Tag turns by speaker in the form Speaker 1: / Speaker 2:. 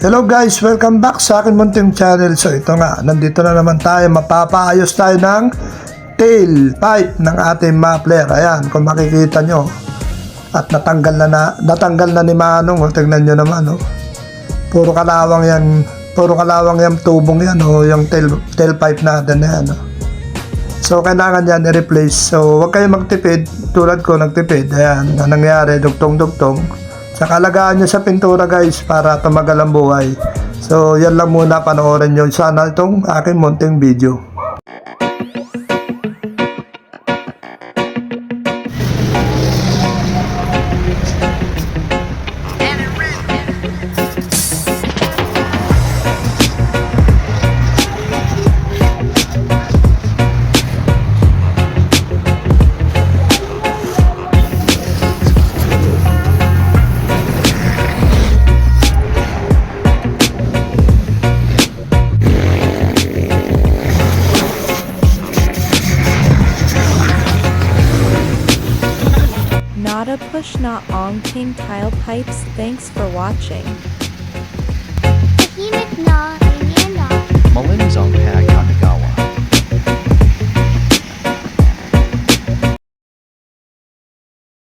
Speaker 1: Hello guys, welcome back sa akin munting channel. So ito nga, nandito na naman tayo. Mapapaayos tayo ng tail pipe ng ating muffler. Ayan, kung makikita nyo. At natanggal na, na natanggal na ni Manong. O, tignan nyo naman. Oh. Puro kalawang yan. Puro kalawang yan tubong yan. O, yung tail, tail pipe natin na yan. Oh. So, kailangan yan i-replace. So, huwag kayo magtipid. Tulad ko, nagtipid. Ayan, na nangyari, dugtong-dugtong. Sa kalagaan nyo sa pintura, guys, para tumagal ang buhay. So, yan lang muna panoorin nyo. Sana itong aking munting video.
Speaker 2: Not a push not on king tile pipes thanks for watching.